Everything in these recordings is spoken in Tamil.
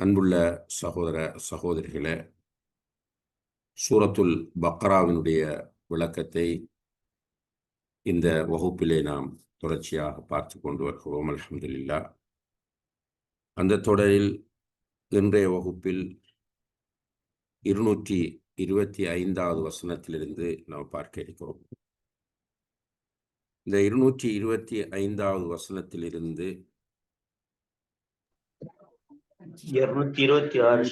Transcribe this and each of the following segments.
அன்புள்ள சகோதர சகோதரிகளே சூரத்துல் பக்ராவினுடைய விளக்கத்தை இந்த வகுப்பிலே நாம் தொடர்ச்சியாக பார்த்து கொண்டு வருகிறோம். அலமதுல்லா அந்த தொடரில் இன்றைய வகுப்பில் இருநூற்றி இருபத்தி ஐந்தாவது வசனத்திலிருந்து நாம் பார்க்க இருக்கிறோம். இந்த இருநூற்றி இருபத்தி ஐந்தாவது வசனத்திலிருந்து இருநூத்தி இருபத்தி ஆறு.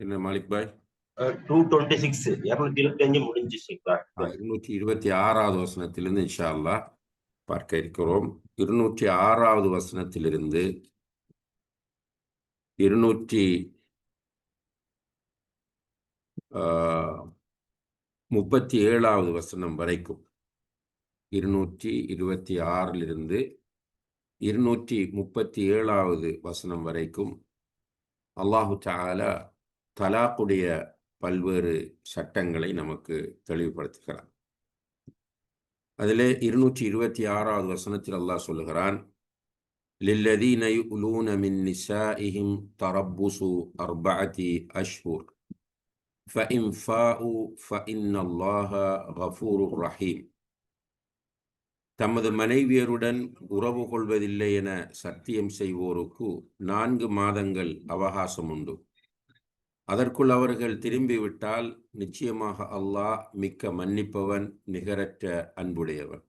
என்ன Malik bhai? Two twenty six இருநூத்தி இருபத்தி அஞ்சு முடிஞ்சிச்சு. இருநூற்றி இருபத்தி ஆறாவது வசனத்திலிருந்து இன்ஷா அல்லாஹ் பார்க்க இருக்கிறோம். இருநூற்றி ஆறாவது வசனத்திலிருந்து இருநூற்றி முப்பத்தி ஏழாவது வசனம் வரைக்கும். இருநூற்றி இருபத்தி ஆறிலிருந்து இருநூற்றி முப்பத்தி ஏழாவது வசனம் வரைக்கும் அல்லாஹு தஆலா தலாக்குடைய பல்வேறு சட்டங்களை நமக்கு தெளிவுபடுத்துகிறார் அதிலே இருநூற்றி இருபத்தி ஆறாவது வசனத்தில் அல்லாஹ் சொல்லுகிறான் للذين يؤلون من نسائهم تربص أربعة أشهر فإن فاءوا فإن الله غفور رحيم தமது மனைவியருடன் உறவு கொள்வதில்லை என சத்தியம் செய்வோருக்கு நான்கு மாதங்கள் அவகாசம் உண்டு. அதற்குள் அவர்கள் திரும்பிவிட்டால் நிச்சயமாக அல்லாஹ் மிக்க மன்னிப்பவன் நிகரற்ற அன்புடையவன்.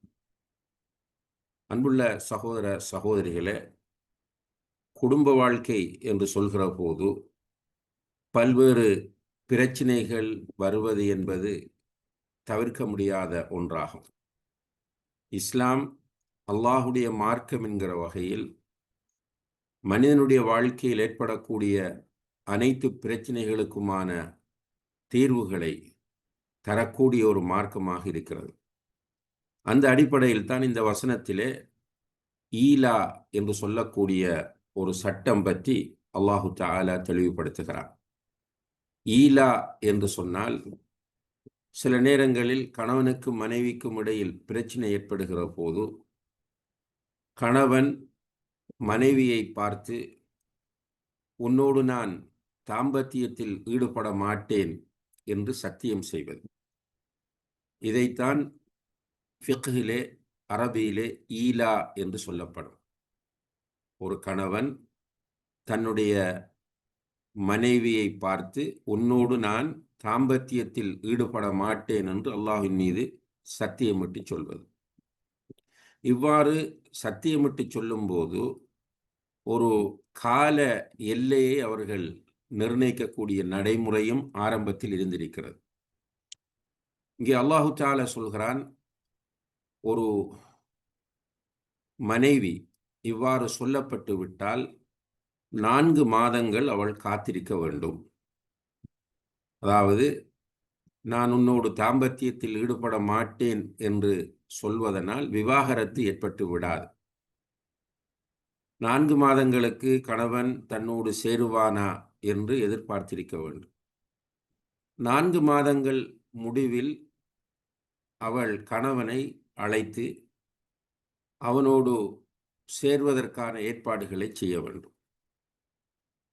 அன்புள்ள சகோதர சகோதரிகளே குடும்ப வாழ்க்கை என்று சொல்கிற போது பல்வேறு பிரச்சினைகள் வருவது என்பது தவிர்க்க முடியாத ஒன்றாகும். இஸ்லாம் அல்லாஹுடைய மார்க்கம் என்கிற வகையில் மனிதனுடைய வாழ்க்கையில் ஏற்படக்கூடிய அனைத்து பிரச்சனைகளுக்குமான தீர்வுகளை தரக்கூடிய ஒரு மார்க்கமாக இருக்கிறது. அந்த அடிப்படையில் தான் இந்த வசனத்திலே ஈலா என்று சொல்லக்கூடிய ஒரு சட்டம் பற்றி அல்லாஹு தாலா தெளிவுபடுத்துகிறார் ஈலா என்று சொன்னால் சில நேரங்களில் கணவனுக்கும் மனைவிக்கும் இடையில் பிரச்சனை ஏற்படுகிற போது கணவன் மனைவியை பார்த்து உன்னோடு நான் தாம்பத்தியத்தில் ஈடுபட மாட்டேன் என்று சத்தியம் செய்வது. இதைத்தான் ஃபிக்ஹிலே அரபியிலே ஈலா என்று சொல்லப்படும். ஒரு கணவன் தன்னுடைய மனைவியை பார்த்து உன்னோடு நான் தாம்பத்தியத்தில் ஈடுபட மாட்டேன் என்று அல்லாஹின் மீது சத்தியமிட்டு சொல்வது. இவ்வாறு சத்தியமிட்டு சொல்லும்போது ஒரு கால எல்லையை அவர்கள் நிர்ணயிக்கக்கூடிய நடைமுறையும் ஆரம்பத்தில் இருந்திருக்கிறது. இங்கே அல்லாஹு தாலா சொல்கிறான் ஒரு மனைவி இவ்வாறு சொல்லப்பட்டு விட்டால் நான்கு மாதங்கள் அவள் காத்திருக்க வேண்டும். அதாவது நான் உன்னோடு தாம்பத்தியத்தில் ஈடுபட மாட்டேன் என்று சொல்வதனால் விவாகரத்து ஏற்பட்டு விடாது. நான்கு மாதங்களுக்கு கணவன் தன்னோடு சேருவானா என்று எதிர்பார்த்திருக்க வேண்டும். நான்கு மாதங்கள் முடிவில் அவள் கணவனை அழைத்து அவனோடு சேர்வதற்கான ஏற்பாடுகளை செய்ய வேண்டும்.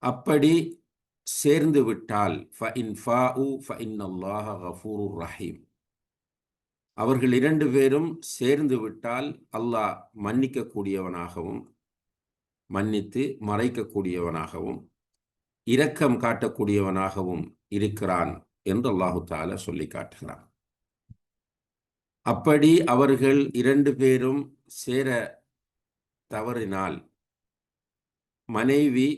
அப்படி சேர்ந்து விட்டால் ரஹீம். அவர்கள் இரண்டு பேரும் சேர்ந்து விட்டால் அல்லாஹ் மன்னிக்கக்கூடியவனாகவும் மன்னித்து மறைக்கக்கூடியவனாகவும் இரக்கம் காட்டக்கூடியவனாகவும் இருக்கிறான் என்று அல்லாஹு தால சொல்லி காட்டுகிறான். அப்படி அவர்கள் இரண்டு பேரும் சேர தவறினால் மனைவி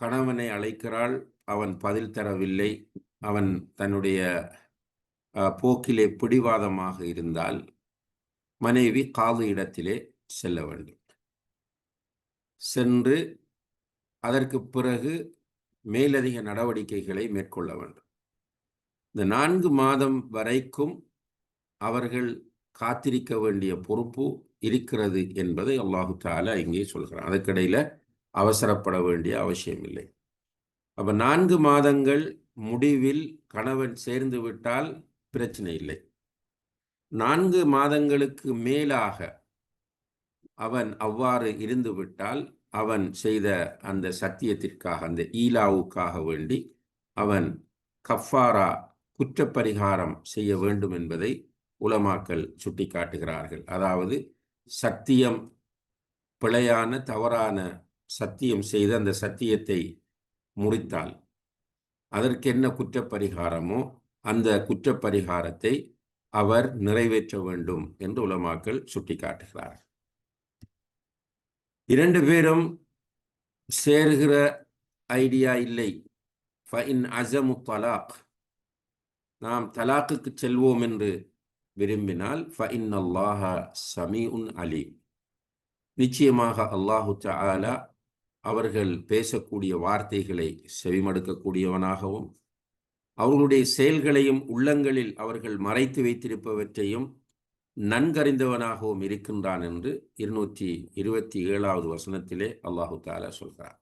கணவனை அழைக்கிறாள். அவன் பதில் தரவில்லை. அவன் தன்னுடைய போக்கிலே பிடிவாதமாக இருந்தால் மனைவி காது இடத்திலே செல்ல வேண்டும். சென்று அதற்கு பிறகு மேலதிக நடவடிக்கைகளை மேற்கொள்ள வேண்டும். இந்த நான்கு மாதம் வரைக்கும் அவர்கள் காத்திருக்க வேண்டிய பொறுப்பு இருக்கிறது என்பதை அல்லாஹு தாலா இங்கே சொல்கிறான். அதற்கிடையில் அவசரப்பட வேண்டிய அவசியம் இல்லை அப்போ நான்கு மாதங்கள் முடிவில் கணவன் சேர்ந்து விட்டால் பிரச்சனை இல்லை. நான்கு மாதங்களுக்கு மேலாக அவன் அவ்வாறு இருந்துவிட்டால் அவன் செய்த அந்த சத்தியத்திற்காக அந்த ஈலாவுக்காக வேண்டி அவன் கஃபாரா குற்றப்பரிகாரம் செய்ய வேண்டும் என்பதை உலமாக்கல் சுட்டிக்காட்டுகிறார்கள். அதாவது சத்தியம் பிழையான தவறான சத்தியம் செய்த அந்த சத்தியத்தை முடித்தால் அதற்கு என்ன குற்றப்பரிகாரமோ அந்த குற்றப்பரிகாரத்தை அவர் நிறைவேற்ற வேண்டும் என்று உலமாக்கள் சுட்டிக்காட்டுகிறார் இரண்டு பேரும் சேருகிற ஐடியா இல்லை. ஃபஇன் அசமு தலாக். நாம் தலாக்குக்கு செல்வோம் என்று விரும்பினால் ஃபஇன் அல்லாஹ சமீ உன் அலி நிச்சயமாக அல்லாஹு தாலா அவர்கள் பேசக்கூடிய வார்த்தைகளை செவிமடுக்கக்கூடியவனாகவும் அவர்களுடைய செயல்களையும் உள்ளங்களில் அவர்கள் மறைத்து வைத்திருப்பவற்றையும் நன்கறிந்தவனாகவும் இருக்கின்றான் என்று இருநூற்றி இருபத்தி ஏழாவது வசனத்திலே அல்லாஹு தாலா சொல்கிறார்.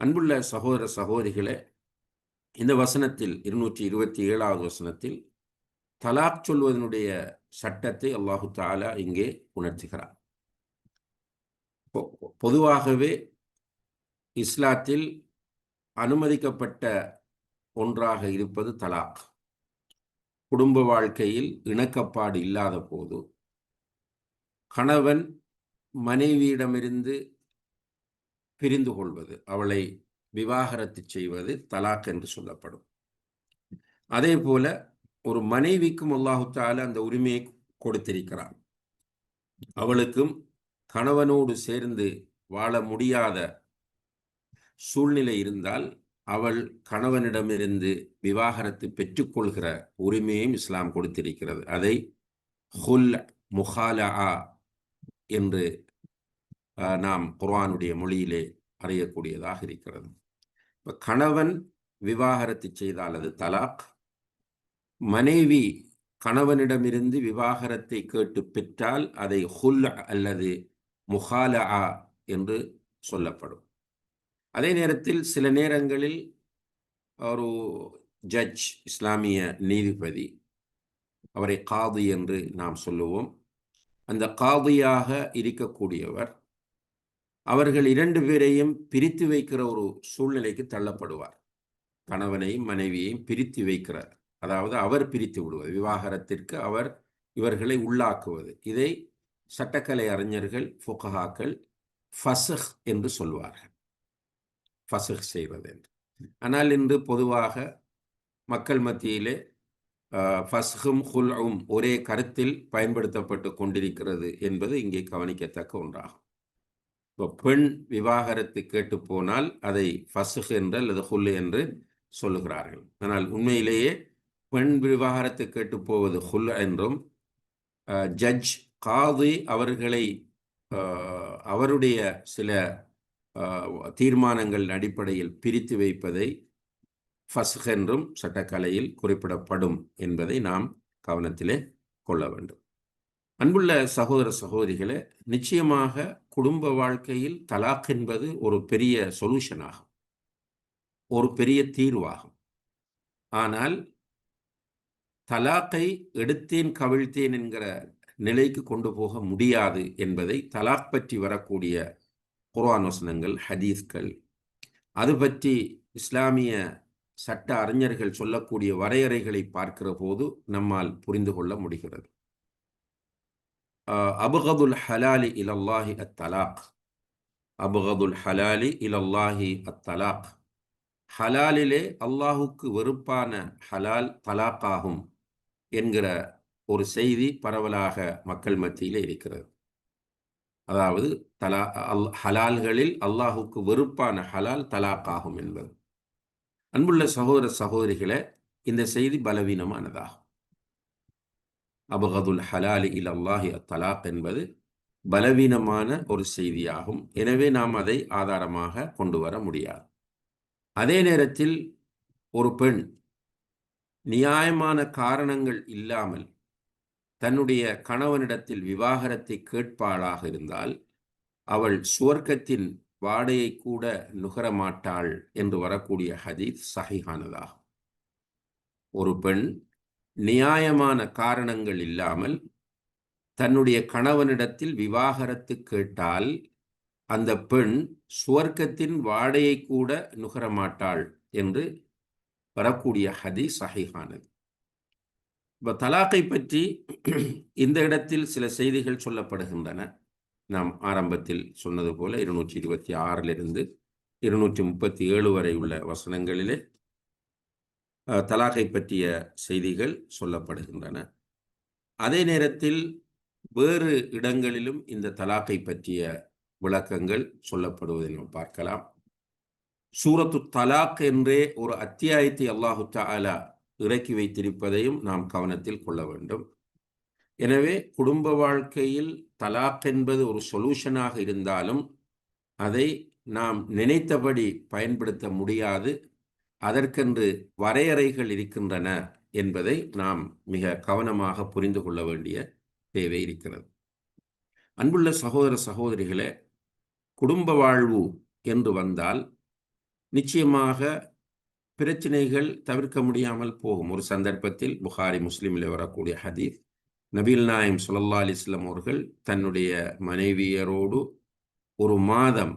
அன்புள்ள சகோதர சகோதரிகளே இந்த வசனத்தில் இருநூற்றி இருபத்தி ஏழாவது வசனத்தில் தலாக் சொல்வதனுடைய சட்டத்தை அல்லாஹு தாலா இங்கே உணர்த்துகிறார் பொதுவாகவே இஸ்லாத்தில் அனுமதிக்கப்பட்ட ஒன்றாக இருப்பது தலாக். குடும்ப வாழ்க்கையில் இணக்கப்பாடு இல்லாத போது கணவன் மனைவியிடமிருந்து பிரிந்து கொள்வது அவளை விவாகரத்து செய்வது தலாக் என்று சொல்லப்படும். அதே போல ஒரு மனைவிக்கும் அல்லாஹுத்தால அந்த உரிமையை கொடுத்திருக்கிறான். அவளுக்கும் கணவனோடு சேர்ந்து வாழ முடியாத சூழ்நிலை இருந்தால் அவள் கணவனிடமிருந்து விவாகரத்து பெற்றுக்கொள்கிற உரிமையும் இஸ்லாம் கொடுத்திருக்கிறது. அதை ஹுல் முஹாலா என்று நாம் குர்வானுடைய மொழியிலே அறியக்கூடியதாக இருக்கிறது. இப்போ கணவன் விவாகரத்து செய்தால் அது தலாக். மனைவி கணவனிடமிருந்து விவாகரத்தை கேட்டு பெற்றால் அதை ஹுல் அல்லது முஹாலா என்று சொல்லப்படும். அதே நேரத்தில் சில நேரங்களில் ஒரு ஜட்ஜ் இஸ்லாமிய நீதிபதி அவரை காது என்று நாம் சொல்லுவோம். அந்த காதியாக இருக்கக்கூடியவர் அவர்கள் இரண்டு பேரையும் பிரித்து வைக்கிற ஒரு சூழ்நிலைக்கு தள்ளப்படுவார். கணவனையும் மனைவியையும் பிரித்து வைக்கிறார். அதாவது அவர் பிரித்து விடுவது விவாகரத்திற்கு அவர் இவர்களை உள்ளாக்குவது. இதை சட்டக்கலை அறிஞர்கள் ஃபுகஹாக்கள் ஃபசஹ் என்று சொல்வார்கள். ஃபசஹ் செய்வது என்று. ஆனால் இன்று பொதுவாக மக்கள் மத்தியிலே ஃபஸ்ஹும் ஹுல்உம் ஒரே கருத்தில் பயன்படுத்தப்பட்டு கொண்டிருக்கிறது என்பது இங்கே கவனிக்கத்தக்க ஒன்றாகும். இப்போ பெண் விவாகரத்து கேட்டு போனால் அதை ஃபசுஹ் என்று அல்லது ஹுல் என்று சொல்லுகிறார்கள். ஆனால் உண்மையிலேயே பெண் விவாகரத்து கேட்டு போவது ஹுல் என்றும் ஜட்ஜ் காது அவர்களை அவருடைய சில தீர்மானங்கள் அடிப்படையில் பிரித்து வைப்பதை ஃபஸ்க் என்றும் சட்டக்கலையில் குறிப்பிடப்படும் என்பதை நாம் கவனத்திலே கொள்ள வேண்டும். அன்புள்ள சகோதர சகோதரிகளே நிச்சயமாக குடும்ப வாழ்க்கையில் தலாக் என்பது ஒரு பெரிய சொல்யூஷன் ஆகும். ஒரு பெரிய தீர்வாகும். ஆனால் தலாக்கை எடுத்தேன் கவிழ்த்தேன் என்கிற நிலைக்கு கொண்டு போக முடியாது என்பதை தலாக் பற்றி வரக்கூடிய குர்ஆன் வசனங்கள் ஹதீஸ்கள். அது பற்றி இஸ்லாமிய சட்ட அறிஞர்கள் சொல்லக்கூடிய வரையறைகளை பார்க்கிற போது நம்மால் புரிந்து கொள்ள முடிகிறது. அபுகதுல் ஹலாலி இலல்லாஹி அத்தலாக். அபுகதுல் ஹலாலி இலல்லாஹி அத்தலாக். ஹலாலிலே அல்லாஹுக்கு வெறுப்பான ஹலால் தலாக்காகும் என்கிற ஒரு செய்தி பரவலாக மக்கள் மத்தியில் இருக்கிறது. அதாவது தலா அல் ஹலால்களில் அல்லாஹுக்கு வெறுப்பான ஹலால் தலாக்காகும் என்பது. அன்புள்ள சகோதர சகோதரிகளை இந்த செய்தி பலவீனமானதாகும். அபகதுல் ஹலாலி இல் அல்லாஹி அத்தலாக் என்பது பலவீனமான ஒரு செய்தியாகும். எனவே நாம் அதை ஆதாரமாக கொண்டு வர முடியாது. அதே நேரத்தில் ஒரு பெண் நியாயமான காரணங்கள் இல்லாமல் தன்னுடைய கணவனிடத்தில் விவாகரத்தை கேட்பாளாக இருந்தால் அவள் சுவர்க்கத்தின் வாடையை கூட நுகரமாட்டாள் என்று வரக்கூடிய ஹதீத் சஹிஹானதாகும். ஒரு பெண் நியாயமான காரணங்கள் இல்லாமல் தன்னுடைய கணவனிடத்தில் விவாகரத்து கேட்டால் அந்த பெண் சுவர்க்கத்தின் வாடையை கூட நுகரமாட்டாள் என்று வரக்கூடிய ஹதீஸ் சஹிஹானது. இப்போ தலாக்கை பற்றி இந்த இடத்தில் சில செய்திகள் சொல்லப்படுகின்றன. நாம் ஆரம்பத்தில் சொன்னது போல இருநூற்றி இருபத்தி ஆறிலிருந்து இருநூற்றி முப்பத்தி ஏழு வரை உள்ள வசனங்களிலே தலாகை பற்றிய செய்திகள் சொல்லப்படுகின்றன. அதே நேரத்தில் வேறு இடங்களிலும் இந்த தலாக்கை பற்றிய விளக்கங்கள் சொல்லப்படுவதை நாம் பார்க்கலாம். சூரத்து தலாக் என்றே ஒரு அத்தியாயத்தை அல்லாஹு தாலா இறக்கி வைத்திருப்பதையும் நாம் கவனத்தில் கொள்ள வேண்டும். எனவே குடும்ப வாழ்க்கையில் தலாக் என்பது ஒரு சொல்யூஷனாக இருந்தாலும் அதை நாம் நினைத்தபடி பயன்படுத்த முடியாது. அதற்கென்று வரையறைகள் இருக்கின்றன என்பதை நாம் மிக கவனமாக புரிந்து கொள்ள வேண்டிய தேவை இருக்கிறது. அன்புள்ள சகோதர சகோதரிகளே குடும்ப வாழ்வு என்று வந்தால் நிச்சயமாக பிரச்சனைகள் தவிர்க்க முடியாமல் போகும். ஒரு சந்தர்ப்பத்தில் புகாரி முஸ்லீமில் வரக்கூடிய ஹதீஸ் நபீல் நாயம் சுல்லா அலிஸ்லாம் அவர்கள் தன்னுடைய மனைவியரோடு ஒரு மாதம்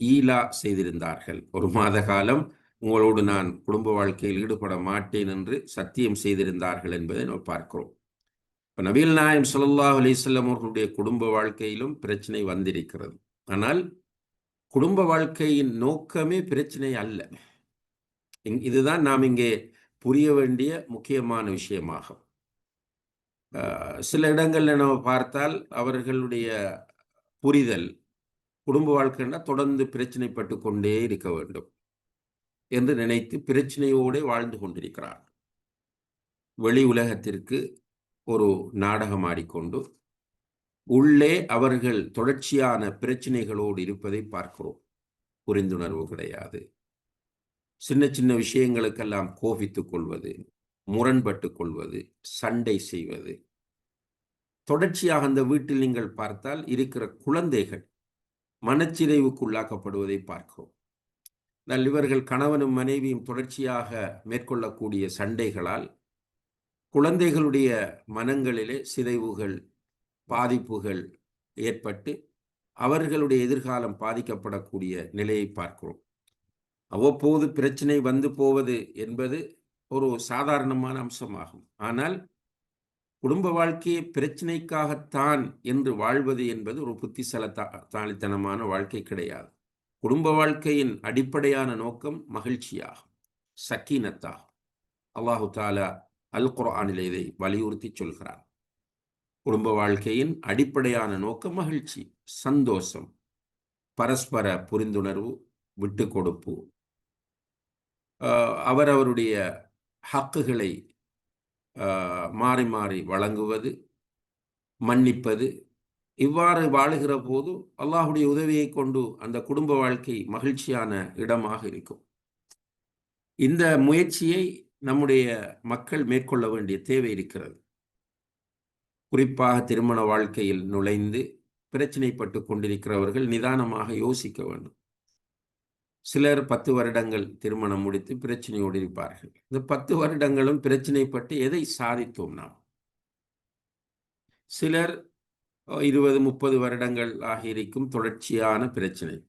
ஈலா செய்திருந்தார்கள். ஒரு மாத காலம் உங்களோடு நான் குடும்ப வாழ்க்கையில் ஈடுபட மாட்டேன் என்று சத்தியம் செய்திருந்தார்கள் என்பதை நாம் பார்க்கிறோம். இப்போ நபீல் நாயம் சுல்லா அலிஸ்லாம் அவர்களுடைய குடும்ப வாழ்க்கையிலும் பிரச்சனை வந்திருக்கிறது. ஆனால் குடும்ப வாழ்க்கையின் நோக்கமே பிரச்சனை அல்ல. இதுதான் நாம் இங்கே புரிய வேண்டிய முக்கியமான விஷயமாகும். சில இடங்களில் நம்ம பார்த்தால் அவர்களுடைய புரிதல் குடும்ப வாழ்க்கைன்னா தொடர்ந்து பிரச்சனைப்பட்டு கொண்டே இருக்க வேண்டும் என்று நினைத்து பிரச்சனையோடு வாழ்ந்து கொண்டிருக்கிறார். வெளி உலகத்திற்கு ஒரு நாடகம் ஆடிக்கொண்டு உள்ளே அவர்கள் தொடர்ச்சியான பிரச்சனைகளோடு இருப்பதை பார்க்கிறோம். புரிந்துணர்வு கிடையாது. சின்ன சின்ன விஷயங்களுக்கெல்லாம் கோபித்துக் கொள்வது முரண்பட்டு கொள்வது சண்டை செய்வது. தொடர்ச்சியாக அந்த வீட்டில் நீங்கள் பார்த்தால் இருக்கிற குழந்தைகள் மனச்சிறைவுக்குள்ளாக்கப்படுவதை பார்க்கிறோம். நல் இவர்கள் கணவனும் மனைவியும் தொடர்ச்சியாக மேற்கொள்ளக்கூடிய சண்டைகளால் குழந்தைகளுடைய மனங்களிலே சிதைவுகள் பாதிப்புகள் ஏற்பட்டு அவர்களுடைய எதிர்காலம் பாதிக்கப்படக்கூடிய நிலையை பார்க்கிறோம். அவ்வப்போது பிரச்சனை வந்து போவது என்பது ஒரு சாதாரணமான அம்சமாகும். ஆனால் குடும்ப வாழ்க்கையை பிரச்சனைக்காகத்தான் என்று வாழ்வது என்பது ஒரு புத்திசல தாளித்தனமான வாழ்க்கை கிடையாது. குடும்ப வாழ்க்கையின் அடிப்படையான நோக்கம் மகிழ்ச்சியாகும் சக்கீனத்தாகும். அல்லாஹு தாலா அல் குரானில் இதை வலியுறுத்தி சொல்கிறார் குடும்ப வாழ்க்கையின் அடிப்படையான நோக்கம் மகிழ்ச்சி சந்தோஷம் பரஸ்பர புரிந்துணர்வு விட்டு கொடுப்பு அவரவருடைய ஹக்குகளை மாறி மாறி வழங்குவது மன்னிப்பது இவ்வாறு வாழுகிற போது அல்லாஹுடைய உதவியை கொண்டு அந்த குடும்ப வாழ்க்கை மகிழ்ச்சியான இடமாக இருக்கும். இந்த முயற்சியை நம்முடைய மக்கள் மேற்கொள்ள வேண்டிய தேவை இருக்கிறது. குறிப்பாக திருமண வாழ்க்கையில் நுழைந்து பிரச்சனைப்பட்டு கொண்டிருக்கிறவர்கள் நிதானமாக யோசிக்க வேண்டும். சிலர் பத்து வருடங்கள் திருமணம் முடித்து பிரச்சனையோடு இருப்பார்கள். இந்த பத்து வருடங்களும் பிரச்சனைப்பட்டு எதை சாதித்தோம் நாம்? சிலர் இருபது முப்பது வருடங்கள் ஆகியிருக்கும் தொடர்ச்சியான பிரச்சனை.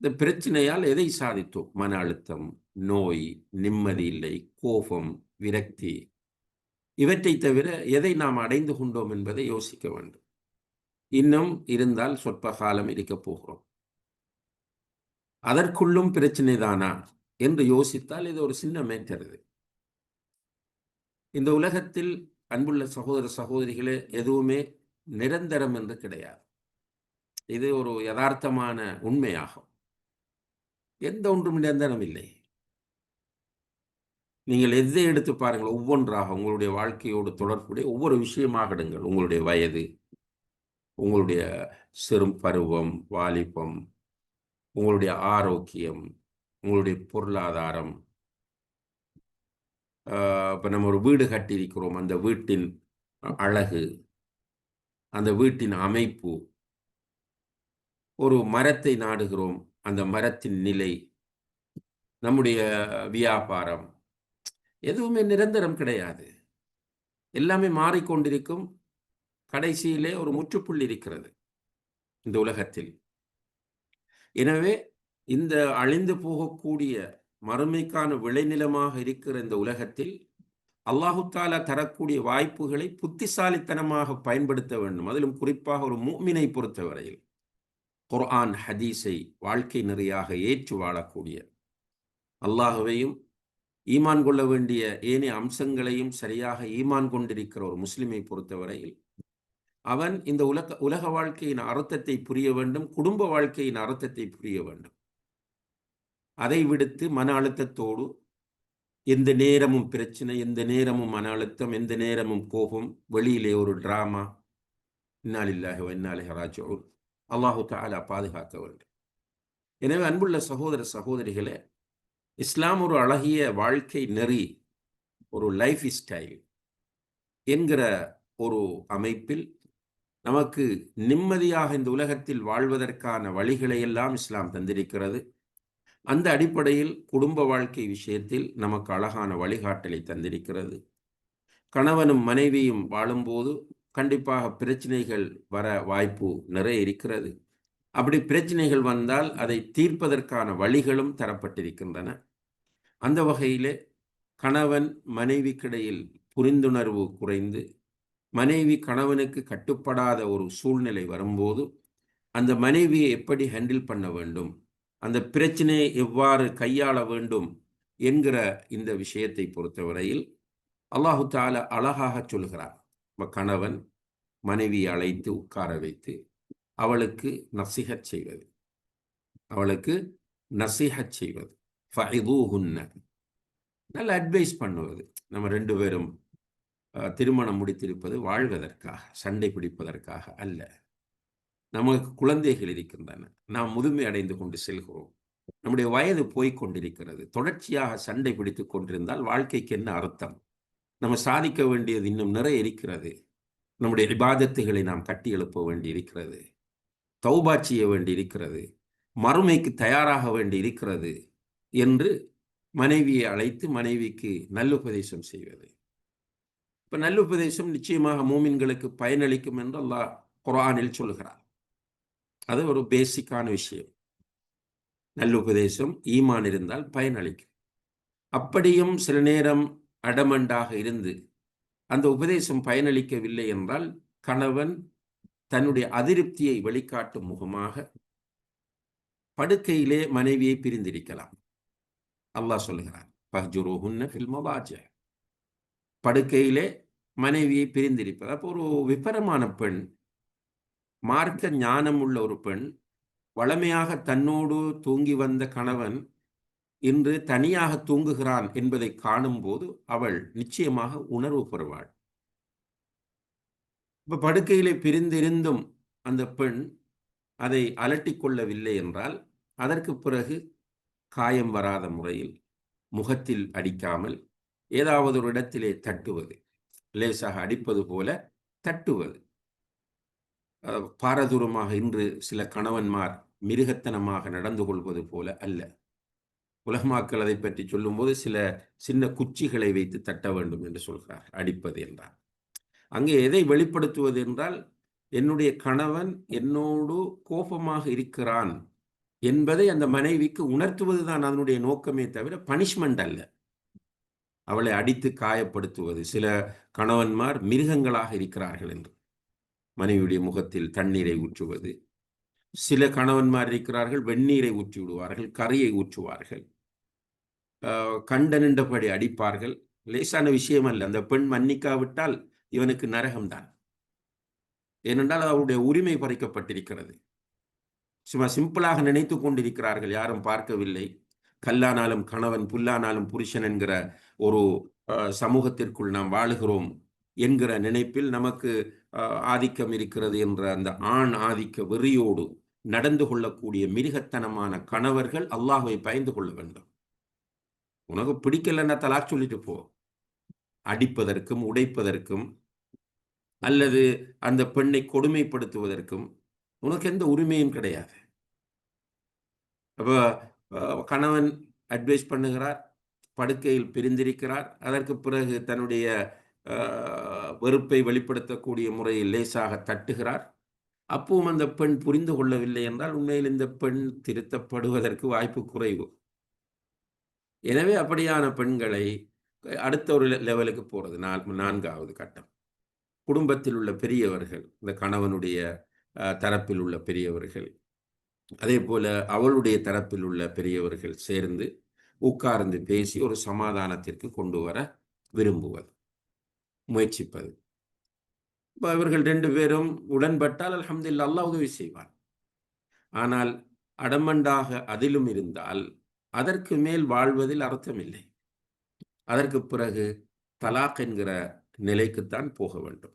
இந்த பிரச்சனையால் எதை சாதித்தோம்? மன அழுத்தம் நோய் நிம்மதி இல்லை கோபம் விரக்தி. இவற்றை தவிர எதை நாம் அடைந்து கொண்டோம் என்பதை யோசிக்க வேண்டும். இன்னும் இருந்தால் சொற்ப காலம் இருக்கப் போகிறோம். அதற்குள்ளும் பிரச்சனை தானா என்று யோசித்தால் இது ஒரு சின்ன மேட்டருது இந்த உலகத்தில் அன்புள்ள சகோதர சகோதரிகளே எதுவுமே நிரந்தரம் என்று கிடையாது. இது ஒரு யதார்த்தமான உண்மையாகும். எந்த ஒன்றும் நிரந்தரம் இல்லை. நீங்கள் எதை எடுத்து பாருங்கள் ஒவ்வொன்றாக உங்களுடைய வாழ்க்கையோடு தொடர்புடைய ஒவ்வொரு விஷயமாக எடுங்கள். உங்களுடைய வயது உங்களுடைய சிறு பருவம் வாலிபம் உங்களுடைய ஆரோக்கியம் உங்களுடைய பொருளாதாரம் இப்போ நம்ம ஒரு வீடு கட்டியிருக்கிறோம். அந்த வீட்டின் அழகு அந்த வீட்டின் அமைப்பு ஒரு மரத்தை நாடுகிறோம். அந்த மரத்தின் நிலை நம்முடைய வியாபாரம் எதுவுமே நிரந்தரம் கிடையாது. எல்லாமே மாறிக்கொண்டிருக்கும். கடைசியிலே ஒரு முற்றுப்புள்ளி இருக்கிறது. இந்த உலகத்தில். எனவே இந்த அழிந்து போகக்கூடிய மறுமைக்கான விளைநிலமாக இருக்கிற இந்த உலகத்தில் அல்லாஹுத்தாலா தரக்கூடிய வாய்ப்புகளை புத்திசாலித்தனமாக பயன்படுத்த வேண்டும். அதிலும் குறிப்பாக ஒரு மூமினை பொறுத்தவரையில் குர்ஆன் ஹதீஸை வாழ்க்கை நிறையாக ஏற்று வாழக்கூடிய அல்லாஹுவையும் ஈமான் கொள்ள வேண்டிய ஏனைய அம்சங்களையும் சரியாக ஈமான் கொண்டிருக்கிற ஒரு முஸ்லிமை பொறுத்தவரையில் அவன் இந்த உலக உலக வாழ்க்கையின் அர்த்தத்தை புரிய வேண்டும் குடும்ப வாழ்க்கையின் அர்த்தத்தை புரிய வேண்டும். அதை விடுத்து மன அழுத்தத்தோடு எந்த நேரமும் பிரச்சனை எந்த நேரமும் மன அழுத்தம் எந்த நேரமும் கோபம் வெளியிலே ஒரு டிராமா. இன்னாலில்லாக இன்னாலே ராஜோ அல்லாஹு தாலா பாதுகாக்க வேண்டும் எனவே அன்புள்ள சகோதர சகோதரிகளே இஸ்லாம் ஒரு அழகிய வாழ்க்கை நெறி ஒரு லைஃப் ஸ்டைல் என்கிற ஒரு அமைப்பில் நமக்கு நிம்மதியாக இந்த உலகத்தில் வாழ்வதற்கான வழிகளை எல்லாம் இஸ்லாம் தந்திருக்கிறது. அந்த அடிப்படையில் குடும்ப வாழ்க்கை விஷயத்தில் நமக்கு அழகான வழிகாட்டலை தந்திருக்கிறது. கணவனும் மனைவியும் வாழும்போது கண்டிப்பாக பிரச்சனைகள் வர வாய்ப்பு நிறைய இருக்கிறது. அப்படி பிரச்சனைகள் வந்தால் அதை தீர்ப்பதற்கான வழிகளும் தரப்பட்டிருக்கின்றன. அந்த வகையிலே கணவன் மனைவிக்கிடையில் புரிந்துணர்வு குறைந்து மனைவி கணவனுக்கு கட்டுப்படாத ஒரு சூழ்நிலை வரும்போது அந்த மனைவியை எப்படி ஹேண்டில் பண்ண வேண்டும்? அந்த பிரச்சனையை எவ்வாறு கையாள வேண்டும்? என்கிற இந்த விஷயத்தை பொறுத்தவரையில் அல்லாஹு தால அழகாக சொல்கிறார் கணவன் மனைவியை அழைத்து உட்கார வைத்து அவளுக்கு நசிகச் செய்வது. அவளுக்கு நசிகச் செய்வது. ஃபைதூஹுன்ன நல்ல அட்வைஸ் பண்ணுவது. நம்ம ரெண்டு பேரும் திருமணம் முடித்திருப்பது வாழ்வதற்காக சண்டை பிடிப்பதற்காக அல்ல. நமக்கு குழந்தைகள் இருக்கின்றன. நாம் முதுமை அடைந்து கொண்டு செல்கிறோம். நம்முடைய வயது போய்கொண்டிருக்கிறது தொடர்ச்சியாக சண்டை பிடித்து கொண்டிருந்தால் வாழ்க்கைக்கு என்ன அர்த்தம்? நம்ம சாதிக்க வேண்டியது இன்னும் நிறைய இருக்கிறது. நம்முடைய விவாதத்துகளை நாம் கட்டி எழுப்ப வேண்டி இருக்கிறது. தௌபா செய்ய வேண்டி இருக்கிறது. மறுமைக்கு தயாராக வேண்டி இருக்கிறது என்று மனைவியை அழைத்து மனைவிக்கு நல்லுபதேசம் செய்வது. இப்ப நல்லுபதேசம் நிச்சயமாக மூமின்களுக்கு பயனளிக்கும் என்று அல்லாஹ் குரானில் சொல்கிறார் அது ஒரு பேசிக்கான விஷயம். நல்லுபதேசம் ஈமான் இருந்தால் பயனளிக்கும். அப்படியும் சில நேரம் அடமண்டாக இருந்து அந்த உபதேசம் பயனளிக்கவில்லை என்றால் கணவன் தன்னுடைய அதிருப்தியை வெளிக்காட்டும் முகமாக படுக்கையிலே மனைவியை பிரிந்திருக்கலாம். அல்லாஹ் சொல்லுகிறான் படுக்கையிலே மனைவியை பிரிந்திருப்பது. அப்போ ஒரு விபரமான பெண் மார்க்க ஞானம் உள்ள ஒரு பெண் வளமையாக தன்னோடு தூங்கி வந்த கணவன் இன்று தனியாக தூங்குகிறான் என்பதை காணும்போது அவள் நிச்சயமாக உணர்வு பெறுவாள். இப்ப படுக்கையிலே பிரிந்திருந்தும் அந்த பெண் அதை அலட்டிக் கொள்ளவில்லை என்றால் அதற்கு பிறகு காயம் வராத முறையில் முகத்தில் அடிக்காமல் ஏதாவது ஒரு இடத்திலே தட்டுவது லேசாக அடிப்பது போல தட்டுவது. பாரதூரமாக இன்று சில கணவன்மார் மிருகத்தனமாக நடந்து கொள்வது போல அல்ல. உலகமாக்கள் அதை பற்றி சொல்லும்போது சில சின்ன குச்சிகளை வைத்து தட்ட வேண்டும் என்று சொல்கிறார் அடிப்பது என்றார் அங்கே எதை வெளிப்படுத்துவது என்றால் என்னுடைய கணவன் என்னோடு கோபமாக இருக்கிறான் என்பதை அந்த மனைவிக்கு உணர்த்துவதுதான் அதனுடைய நோக்கமே தவிர பனிஷ்மெண்ட் அல்ல. அவளை அடித்து காயப்படுத்துவது. சில கணவன்மார் மிருகங்களாக இருக்கிறார்கள் என்று. மனைவியுடைய முகத்தில் தண்ணீரை ஊற்றுவது. சில கணவன்மார் இருக்கிறார்கள் வெந்நீரை ஊற்றி விடுவார்கள் கரையை ஊற்றுவார்கள். கண்ட நின்றபடி அடிப்பார்கள். லேசான விஷயம் அல்ல. அந்த பெண் மன்னிக்காவிட்டால் இவனுக்கு நரகம்தான். ஏனென்றால் அவருடைய உரிமை பறிக்கப்பட்டிருக்கிறது. சும்மா சிம்பிளாக நினைத்து கொண்டிருக்கிறார்கள். யாரும் பார்க்கவில்லை. கல்லானாலும் கணவன் புல்லானாலும் புருஷன் என்கிற ஒரு சமூகத்திற்குள் நாம் வாழுகிறோம் என்கிற நினைப்பில் நமக்கு ஆதிக்கம் இருக்கிறது என்ற அந்த ஆண் ஆதிக்க வெறியோடு நடந்து கொள்ளக்கூடிய மிருகத்தனமான கணவர்கள் அல்லாஹுவை பயந்து கொள்ள வேண்டும். உனக்கு பிடிக்கலன்னா தலாக் சொல்லிட்டு போ. அடிப்பதற்கும் உடைப்பதற்கும் அல்லது அந்த பெண்ணை கொடுமைப்படுத்துவதற்கும் உனக்கு எந்த உரிமையும் கிடையாது. அப்போ கணவன் அட்வைஸ் பண்ணுகிறார் படுக்கையில் பிரிந்திருக்கிறார். அதற்கு பிறகு தன்னுடைய வெறுப்பை வெளிப்படுத்தக்கூடிய முறையில் லேசாக தட்டுகிறார். அப்பவும் அந்த பெண் புரிந்து கொள்ளவில்லை என்றால் உண்மையில் இந்த பெண் திருத்தப்படுவதற்கு வாய்ப்பு குறைவு. எனவே அப்படியான பெண்களை அடுத்த ஒரு லெவலுக்கு போகிறது நான்காவது கட்டம். குடும்பத்தில் உள்ள பெரியவர்கள் இந்த கணவனுடைய தரப்பில் உள்ள பெரியவர்கள் அதே போல அவளுடைய தரப்பில் உள்ள பெரியவர்கள் சேர்ந்து உட்கார்ந்து பேசி ஒரு சமாதானத்திற்கு கொண்டு வர விரும்புவது முயற்சிப்பது. இப்போ இவர்கள் ரெண்டு பேரும் உடன்பட்டால் அலமதுல்ல அல்லாஹ் உதவி செய்வார் ஆனால் அடமண்டாக அதிலும் இருந்தால் அதற்கு மேல் வாழ்வதில் அர்த்தம் இல்லை அதற்கு பிறகு தலாக் என்கிற நிலைக்குத்தான் போக வேண்டும்.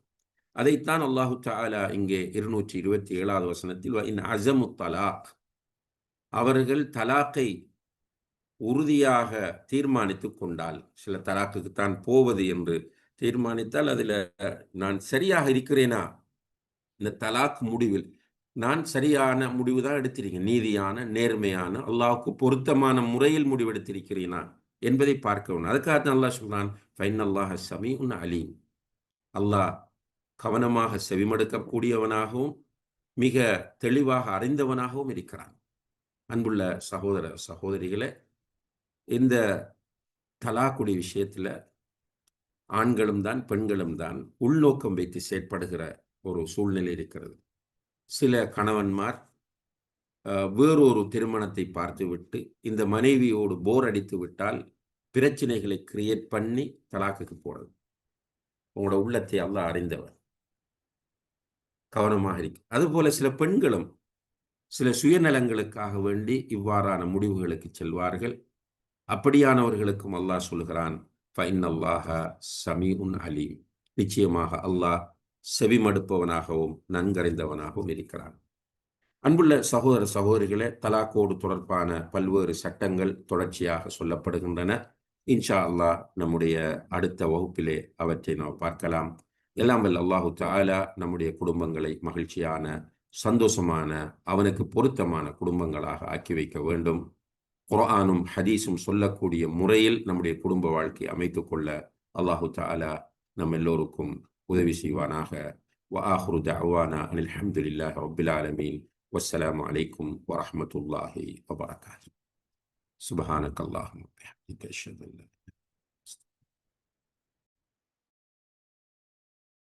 அதைத்தான் அல்லாஹு தாலா இங்கே இருநூற்றி இருபத்தி ஏழாவது வசனத்தில் இன் அசமு தலாக். அவர்கள் தலாக்கை உறுதியாக தீர்மானித்து கொண்டால் சில தலாக்குக்கு தான் போவது என்று தீர்மானித்தால் அதில் நான் சரியாக இருக்கிறேனா? இந்த தலாக் முடிவில் நான் சரியான முடிவு தான் எடுத்திருக்கேன். நீதியான நேர்மையான அல்லாவுக்கு பொருத்தமான முறையில் முடிவெடுத்திருக்கிறேனா என்பதை பார்க்க வேணும் அதுக்காக அல்லாஹ் சொல்கிறான் ஃபைன் அல்லாஹ் சமி உன் அலீம். அல்லாஹ் கவனமாக செவிமடுக்கக்கூடியவனாகவும் மிக தெளிவாக அறிந்தவனாகவும் இருக்கிறான். அன்புள்ள சகோதர சகோதரிகளை இந்த தலாக்குடி விஷயத்தில் ஆண்களும் தான் பெண்களும் தான் உள்நோக்கம் வைத்து செயற்படுகிற ஒரு சூழ்நிலை இருக்கிறது. சில கணவன்மார் வேறொரு திருமணத்தை பார்த்துவிட்டு இந்த மனைவியோடு போர் அடித்து விட்டால் பிரச்சனைகளை கிரியேட் பண்ணி தலாக்குக்கு போடுறது உங்களோட உள்ளத்தை அல்ல அறிந்தவர். கவனமாக இருக்கு. அதுபோல சில பெண்களும் சில சுயநலங்களுக்காக வேண்டி இவ்வாறான முடிவுகளுக்கு செல்வார்கள். அப்படியானவர்களுக்கும் அல்லாஹ் சொல்கிறான் ஃபைன் அல்லாஹ சமீஉன் அலீம். நிச்சயமாக அல்லாஹ் செவிமடுப்பவனாகவும் நன்கறிந்தவனாகவும் இருக்கிறான். அன்புள்ள சகோதர சகோதரிகளே தலாக்கோடு தொடர்பான பல்வேறு சட்டங்கள் தொடர்ச்சியாக சொல்லப்படுகின்றன. இன்ஷா அல்லாஹ் நம்முடைய அடுத்த வகுப்பிலே அவற்றை நாம் பார்க்கலாம். எல்லாம் வல்ல அல்லாஹு தாலா நம்முடைய குடும்பங்களை மகிழ்ச்சியான சந்தோஷமான அவனுக்கு பொருத்தமான குடும்பங்களாக ஆக்கி வைக்க வேண்டும். குரானும் ஹதீஸும் சொல்லக்கூடிய முறையில் நம்முடைய குடும்ப வாழ்க்கை அமைத்து கொள்ள அல்லாஹு தாலா நம் எல்லோருக்கும் உதவி செய்வானாக وآخر دعوانا أن الحمد لله رب العالمين والسلام عليكم ورحمة الله وبركاته سبحانك اللهم وبحمدك أشهد أن لا